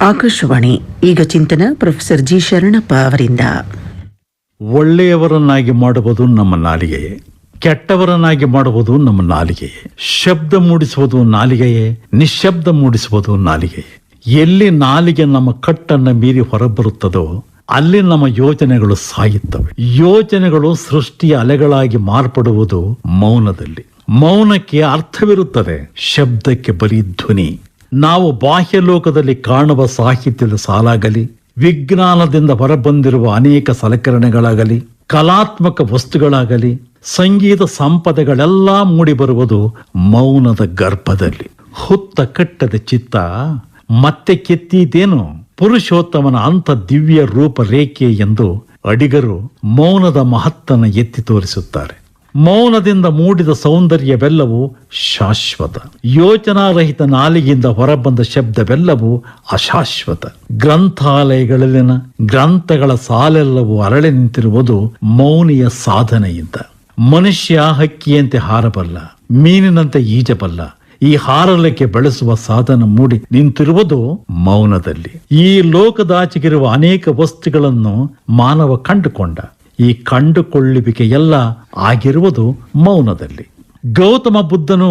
ಆಕಾಶವಾಣಿ. ಈಗ ಚಿಂತನ professor G Sharanappa ಅವರಿಂದ. ಒಳ್ಳೆಯವರನ್ನಾಗಿ ಮಾಡುವುದು ನಮ್ಮ ನಾಲಿಗೆಯೇ. ಕೆಟ್ಟವರನ್ನಾಗಿ ಮಾಡುವುದು ನಮ್ಮ ನಾಲಿಗೆಯೇ. ಶಬ್ದ ಮೂಡಿಸುವುದು ನಾಲಿಗೆಯೇ. ನಿಶಬ್ದ ಮೂಡಿಸುವುದು ನಾಲಿಗೆಯೇ. ಎಲ್ಲಿ ನಾಲಿಗೆ ನಮ್ಮ ಕಟ್ಟನ್ನು ಮೀರಿ ಹೊರಬರುತ್ತದೋ, ಅಲ್ಲಿ ನಮ್ಮ ಯೋಜನೆಗಳು ಸಾಯುತ್ತವೆ. ಯೋಜನೆಗಳು ಸೃಷ್ಟಿಯ ಅಲೆಗಳಾಗಿ ಮಾರ್ಪಡುವುದು ಮೌನದಲ್ಲಿ. ಮೌನಕ್ಕೆ ಅರ್ಥವಿರುತ್ತದೆ. ಶಬ್ದಕ್ಕೆ ಬರೀ ಧ್ವನಿ. ನಾವು ಬಾಹ್ಯ ಲೋಕದಲ್ಲಿ ಕಾಣುವ ಸಾಹಿತ್ಯದ ಸಾಲಾಗಲಿ, ವಿಜ್ಞಾನದಿಂದ ಹೊರಬಂದಿರುವ ಅನೇಕ ಸಲಕರಣೆಗಳಾಗಲಿ, ಕಲಾತ್ಮಕ ವಸ್ತುಗಳಾಗಲಿ, ಸಂಗೀತ ಸಂಪದಗಳೆಲ್ಲ ಮೂಡಿಬರುವುದು ಮೌನದ ಗರ್ಭದಲ್ಲಿ. ಹುತ್ತ ಕಟ್ಟದ ಚಿತ್ತ ಮತ್ತೆ ಕೆತ್ತೀತೇನು ಪುರುಷೋತ್ತಮನ ಅಂತ ದಿವ್ಯ ರೂಪ ರೇಖೆ ಎಂದು ಅಡಿಗರು ಮೌನದ ಮಹತ್ತನ್ನು ಎತ್ತಿ ತೋರಿಸುತ್ತಾರೆ. ಮೌನದಿಂದ ಮೂಡಿದ ಸೌಂದರ್ಯವೆಲ್ಲವೂ ಶಾಶ್ವತ. ಯೋಚನಾರಹಿತ ನಾಲಿಗೆಯಿಂದ ಹೊರಬಂದ ಶಬ್ದವೆಲ್ಲವೂ ಅಶಾಶ್ವತ. ಗ್ರಂಥಾಲಯಗಳಲ್ಲಿನ ಗ್ರಂಥಗಳ ಸಾಲೆಲ್ಲವೂ ಅರಳಿ ನಿಂತಿರುವುದು ಮೌನಿಯ ಸಾಧನೆಯಿಂದ. ಮನುಷ್ಯ ಹಕ್ಕಿಯಂತೆ ಹಾರಬಲ್ಲ, ಮೀನಿನಂತೆ ಈಜಬಲ್ಲ, ಈ ಹಾರಲಿಕ್ಕೆ ಬಳಸುವ ಸಾಧನ ಮೂಡಿ ನಿಂತಿರುವುದು ಮೌನದಲ್ಲಿ. ಈ ಲೋಕದಾಚೆಗಿರುವ ಅನೇಕ ವಸ್ತುಗಳನ್ನು ಮಾನವ ಕಂಡುಕೊಂಡ. ಈ ಕಂಡುಕೊಳ್ಳುವಿಕೆಯೆಲ್ಲ ಆಗಿರುವುದು ಮೌನದಲ್ಲಿ. ಗೌತಮ ಬುದ್ಧನು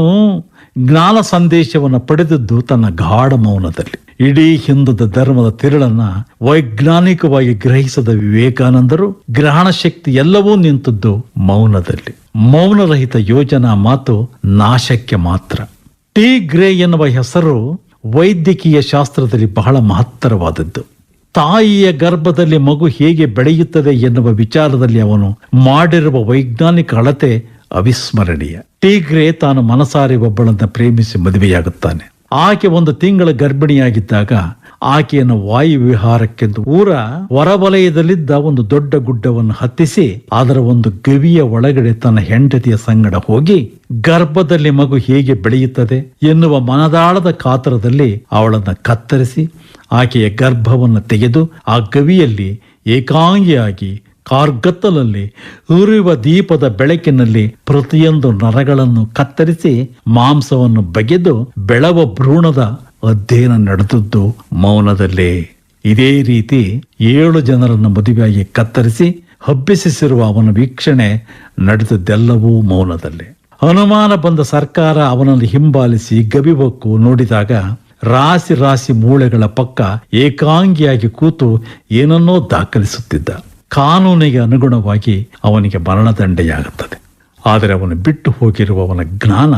ಜ್ಞಾನ ಸಂದೇಶವನ್ನು ಪಡೆದದ್ದು ತನ್ನ ಗಾಢ ಮೌನದಲ್ಲಿ. ಇಡೀ ಹಿಂದೂದ ಧರ್ಮದ ತಿರುಳನ್ನ ವೈಜ್ಞಾನಿಕವಾಗಿ ಗ್ರಹಿಸದ ವಿವೇಕಾನಂದರು ಗ್ರಹಣ ಶಕ್ತಿ ಎಲ್ಲವೂ ನಿಂತದ್ದು ಮೌನದಲ್ಲಿ. ಮೌನರಹಿತ ಯೋಜನಾ ಮಾತು ನಾಶಕ್ಕೆ ಮಾತ್ರ. ಟಿ ಗ್ರೇ ಎನ್ನುವ ಹೆಸರು ವೈದ್ಯಕೀಯ ಶಾಸ್ತ್ರದಲ್ಲಿ ಬಹಳ ಮಹತ್ತರವಾದದ್ದು. ತಾಯಿಯ ಗರ್ಭದಲ್ಲಿ ಮಗು ಹೇಗೆ ಬೆಳೆಯುತ್ತದೆ ಎನ್ನುವ ವಿಚಾರದಲ್ಲಿ ಅವನು ಮಾಡಿರುವ ವೈಜ್ಞಾನಿಕ ಅಳತೆ ಅವಿಸ್ಮರಣೀಯ. ಟೀಗ್ರೆ ತಾನು ಮನಸಾರಿ ಒಬ್ಬಳನ್ನು ಪ್ರೇಮಿಸಿ ಮದುವೆಯಾಗುತ್ತಾನೆ. ಆಕೆ ಒಂದು ತಿಂಗಳ ಗರ್ಭಿಣಿಯಾಗಿದ್ದಾಗ ಆಕೆಯನ್ನು ವಾಯುವಿಹಾರಕ್ಕೆಂದು ಊರ ಹೊರವಲಯದಲ್ಲಿದ್ದ ಒಂದು ದೊಡ್ಡ ಗುಡ್ಡವನ್ನು ಹತ್ತಿಸಿ ಅದರ ಒಂದು ಗವಿಯ ಒಳಗಡೆ ತನ್ನ ಹೆಂಡತಿಯ ಸಂಗಡ ಹೋಗಿ ಗರ್ಭದಲ್ಲಿ ಮಗು ಹೇಗೆ ಬೆಳೆಯುತ್ತದೆ ಎನ್ನುವ ಮನದಾಳದ ಕಾತರದಲ್ಲಿ ಅವಳನ್ನು ಕತ್ತರಿಸಿ ಆಕೆಯ ಗರ್ಭವನ್ನು ತೆಗೆದು ಆ ಗವಿಯಲ್ಲಿ ಏಕಾಂಗಿಯಾಗಿ ಕಾರ್ಗತ್ತಲಲ್ಲಿ ಉರಿಯುವ ದೀಪದ ಬೆಳಕಿನಲ್ಲಿ ಪ್ರತಿಯೊಂದು ನರಗಳನ್ನು ಕತ್ತರಿಸಿ ಮಾಂಸವನ್ನು ಬಗೆದು ಬೆಳವ ಭ್ರೂಣದ ಅಧ್ಯಯನ ನಡೆದದ್ದು ಮೌನದಲ್ಲೇ. ಇದೇ ರೀತಿ ಏಳು ಜನರನ್ನು ಮದುವೆಯಾಗಿ ಕತ್ತರಿಸಿ ಹಬ್ಬಿಸಿರುವ ಅವನ ವೀಕ್ಷಣೆ ನಡೆದದ್ದೆಲ್ಲವೂ ಮೌನದಲ್ಲಿ. ಅನುಮಾನ ಬಂದ ಸರ್ಕಾರ ಅವನನ್ನು ಹಿಂಬಾಲಿಸಿ ಗವಿಬಕ್ಕು ನೋಡಿದಾಗ ರಾಶಿ ರಾಶಿ ಮೂಳೆಗಳ ಪಕ್ಕ ಏಕಾಂಗಿಯಾಗಿ ಕೂತು ಏನನ್ನೋ ದಾಖಲಿಸುತ್ತಿದ್ದ. ಕಾನೂನಿಗೆ ಅನುಗುಣವಾಗಿ ಅವನಿಗೆ ಮರಣದಂಡೆಯಾಗುತ್ತದೆ. ಆದರೆ ಅವನು ಬಿಟ್ಟು ಹೋಗಿರುವವನ ಜ್ಞಾನ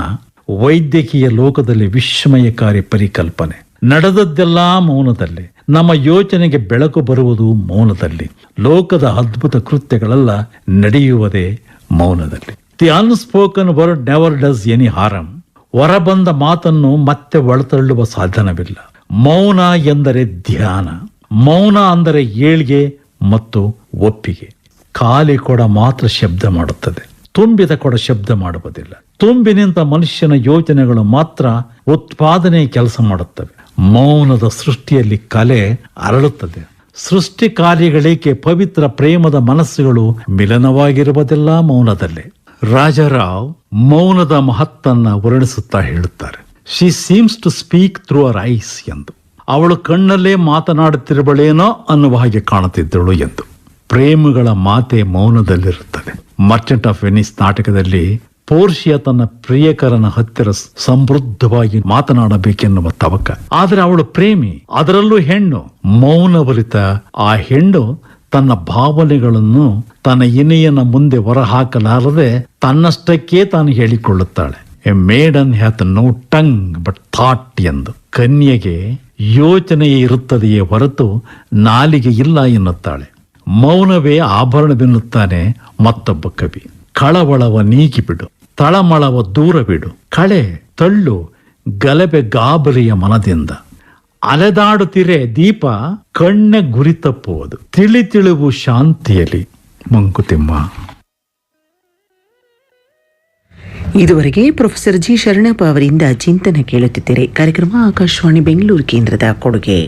ವೈದ್ಯಕೀಯ ಲೋಕದಲ್ಲಿ ವಿಸ್ಮಯಕಾರಿ ಪರಿಕಲ್ಪನೆ. ನಡೆದದ್ದೆಲ್ಲ ಮೌನದಲ್ಲಿ. ನಮ್ಮ ಯೋಚನೆಗೆ ಬೆಳಕು ಬರುವುದು ಮೌನದಲ್ಲಿ. ಲೋಕದ ಅದ್ಭುತ ಕೃತ್ಯಗಳೆಲ್ಲ ನಡೆಯುವುದೇ ಮೌನದಲ್ಲಿ. The unspoken word never does any harm ಹೊರಬಂದ ಮಾತನ್ನು ಮತ್ತೆ ಒಳತಳ್ಳುವ ಸಾಧನವಿಲ್ಲ. ಮೌನ ಎಂದರೆ ಧ್ಯಾನ. ಮೌನ ಅಂದರೆ ಏಳ್ಗೆ ಮತ್ತು ಒಪ್ಪಿಗೆ. ಖಾಲಿ ಕೊಡ ಮಾತ್ರ ಶಬ್ದ ಮಾಡುತ್ತದೆ. ತುಂಬಿದ ಕೊಡ ಶಬ್ದ ಮಾಡುವುದಿಲ್ಲ. ತುಂಬಿನಿಂದ ಮನುಷ್ಯನ ಯೋಜನೆಗಳು ಮಾತ್ರ ಉತ್ಪಾದನೆ ಕೆಲಸ ಮಾಡುತ್ತವೆ. ಮೌನದ ಸೃಷ್ಟಿಯಲ್ಲಿ ಕಲೆ ಅರಳುತ್ತದೆ. ಸೃಷ್ಟಿ ಕಾರ್ಯಗಳೇಕೆ ಪವಿತ್ರ ಪ್ರೇಮದ ಮನಸ್ಸುಗಳು ಮಿಲನವಾಗಿರುವುದಿಲ್ಲ ಮೌನದಲ್ಲೇ? ರಾಜಾರಾವ್ ಮೌನದ ಮಹತ್ತನ್ನ ವರ್ಣಿಸುತ್ತಾ ಹೇಳುತ್ತಾರೆ. She seems to speak through her eyes ಎಂದು. ಅವಳು ಕಣ್ಣಲ್ಲೇ ಮಾತನಾಡುತ್ತಿರುವಳೇನೋ ಅನ್ನುವ ಹಾಗೆ ಕಾಣುತ್ತಿದ್ದಳು ಎಂದು. ಪ್ರೇಮಗಳ ಮಾತೆ ಮೌನದಲ್ಲಿರುತ್ತದೆ. ಮರ್ಚೆಂಟ್ ಆಫ್ ವೆನಿಸ್ ನಾಟಕದಲ್ಲಿ ಪೋರ್ಷಿಯ ತನ್ನ ಪ್ರಿಯಕರನ ಹತ್ತಿರ ಸಮೃದ್ಧವಾಗಿ ಮಾತನಾಡಬೇಕೆನ್ನುವ ತವಕ. ಆದರೆ ಅವಳು ಪ್ರೇಮಿ, ಅದರಲ್ಲೂ ಹೆಣ್ಣು. ಮೌನವರಿತ ಆ ಹೆಣ್ಣು ತನ್ನ ಭಾವನೆಗಳನ್ನು ತನ್ನ ಇನೆಯನ್ನ ಮುಂದೆ ಹೊರಹಾಕಲಾರದೆ ತನ್ನಷ್ಟಕ್ಕೆ ತಾನು ಹೇಳಿಕೊಳ್ಳುತ್ತಾಳೆ. A maiden hath no tongue but thought ಎಂದು ಕನ್ಯೆಗೆ ಯೋಚನೆ ಇರುತ್ತದೆಯೇ ಹೊರತು ನಾಲಿಗೆ ಇಲ್ಲ ಎನ್ನುತ್ತಾಳೆ. ಮೌನವೇ ಆಭರಣವೆನ್ನುತ್ತಾನೆ ಮತ್ತೊಬ್ಬ ಕವಿ. ಕಳವಳವ ನೀಗಿಬಿಡು ತಳಮಳವ ದೂರ ಬಿಡು. ಕಳೆ, ತಳ್ಳು, ಗಲಭೆ ಗಾಬರಿಯ ಮನದಿಂದ. ಅಲೆದಾಡುತ್ತಿರೆ ದೀಪ, ಕಣ್ಣೆ ಗುರಿ ತಪ್ಪುವುದು. ತಿಳಿ ತಿಳಿವು ಶಾಂತಿಯಲ್ಲಿ. ಮಂಕುತಿಮ್ಮ. ಇದುವರೆಗೆ ಪ್ರೊಫೆಸರ್ ಜಿ. ಶರಣಪ್ಪ ಅವರಿಂದ ಚಿಂತನೆ ಕೇಳುತ್ತಿದ್ದರೆ. ಕಾರ್ಯಕ್ರಮ ಆಕಾಶವಾಣಿ ಬೆಂಗಳೂರು ಕೇಂದ್ರದ ಕೊಡುಗೆ.